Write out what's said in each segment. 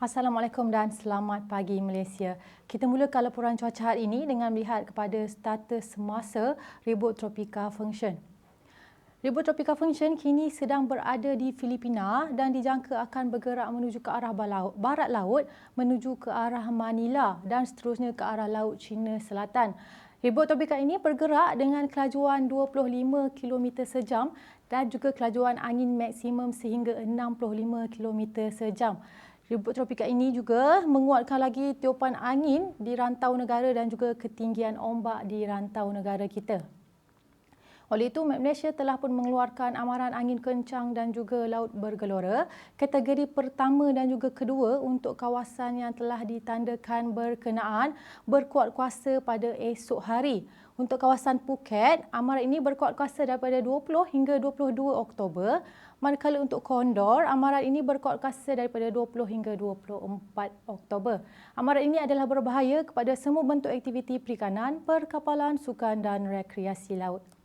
Assalamualaikum dan selamat pagi Malaysia. Kita mulakan laporan cuaca hari ini dengan melihat kepada status semasa ribut tropika function. Ribut tropika function kini sedang berada di Filipina dan dijangka akan bergerak menuju ke arah barat laut menuju ke arah Manila dan seterusnya ke arah laut China Selatan. Ribut tropika ini bergerak dengan kelajuan 25 km sejam dan juga kelajuan angin maksimum sehingga 65 km sejam. Ribut tropika ini juga menguatkan lagi tiupan angin di rantau negara dan juga ketinggian ombak di rantau negara kita. Oleh itu, Malaysia telah pun mengeluarkan amaran angin kencang dan juga laut bergelora kategori pertama dan juga kedua untuk kawasan yang telah ditandakan berkenaan berkuat kuasa pada esok hari. Untuk kawasan Phuket, amaran ini berkuat kuasa daripada 20 hingga 22 Oktober. Manakala untuk Kondor, amaran ini berkuat kuasa daripada 20 hingga 24 Oktober. Amaran ini adalah berbahaya kepada semua bentuk aktiviti perikanan, perkapalan, sukan dan rekreasi laut.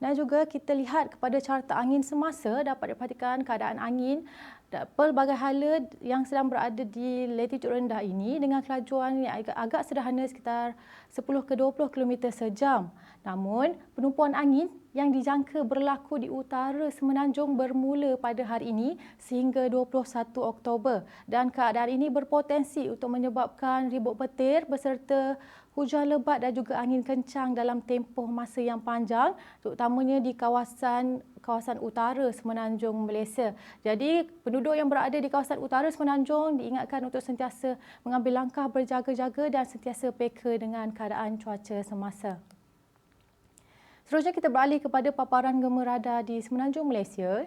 Dan juga kita lihat kepada carta angin semasa dapat diperhatikan keadaan angin pelbagai hala yang sedang berada di latitud rendah ini dengan kelajuan yang agak, agak sederhana sekitar 10 ke 20 km sejam. Namun, penumpuan angin yang dijangka berlaku di utara semenanjung bermula pada hari ini sehingga 21 Oktober dan keadaan ini berpotensi untuk menyebabkan ribut petir beserta hujan lebat dan juga angin kencang dalam tempoh masa yang panjang terutamanya di kawasan kawasan utara semenanjung Malaysia. Jadi penduduk yang berada di kawasan utara semenanjung diingatkan untuk sentiasa mengambil langkah berjaga-jaga dan sentiasa peka dengan keadaan cuaca semasa. Seterusnya kita beralih kepada paparan gema radar di semenanjung Malaysia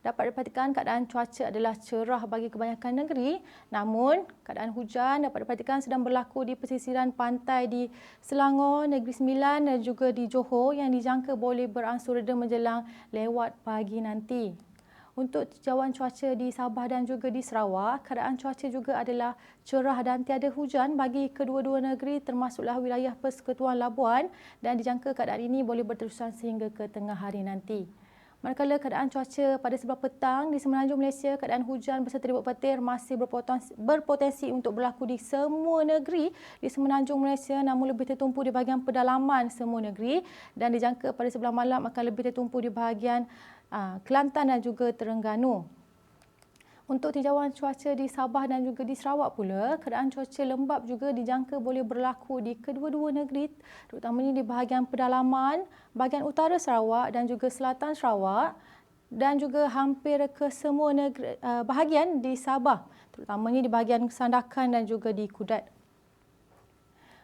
dapat diperhatikan keadaan cuaca adalah cerah bagi kebanyakan negeri namun keadaan hujan dapat diperhatikan sedang berlaku di pesisiran pantai di Selangor, Negeri Sembilan dan juga di Johor yang dijangka boleh beransur reda menjelang lewat pagi nanti. Untuk jauhan cuaca di Sabah dan juga di Sarawak, keadaan cuaca juga adalah cerah dan tiada hujan bagi kedua-dua negeri termasuklah wilayah Persekutuan Labuan dan dijangka keadaan ini boleh berterusan sehingga ke tengah hari nanti. Manakala keadaan cuaca pada sebelah petang di semenanjung Malaysia, keadaan hujan beserta ribut petir masih berpotensi, berpotensi untuk berlaku di semua negeri di semenanjung Malaysia namun lebih tertumpu di bahagian pedalaman semua negeri dan dijangka pada sebelah malam akan lebih tertumpu di bahagian Kelantan dan juga Terengganu. Untuk tinjauan cuaca di Sabah dan juga di Sarawak pula, keadaan cuaca lembap juga dijangka boleh berlaku di kedua-dua negeri, terutamanya di bahagian pedalaman, bahagian utara Sarawak dan juga selatan Sarawak dan juga hampir ke semua negeri, uh, bahagian di Sabah, terutamanya di bahagian Sandakan dan juga di Kudat.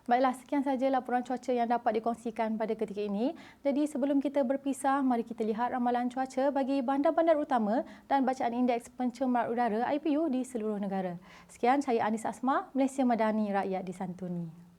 Baiklah, sekian saja laporan cuaca yang dapat dikongsikan pada ketika ini. Jadi sebelum kita berpisah, mari kita lihat ramalan cuaca bagi bandar-bandar utama dan bacaan indeks pencemaran udara IPU di seluruh negara. Sekian, saya Anis Asma, Malaysia Madani, Rakyat Disantuni.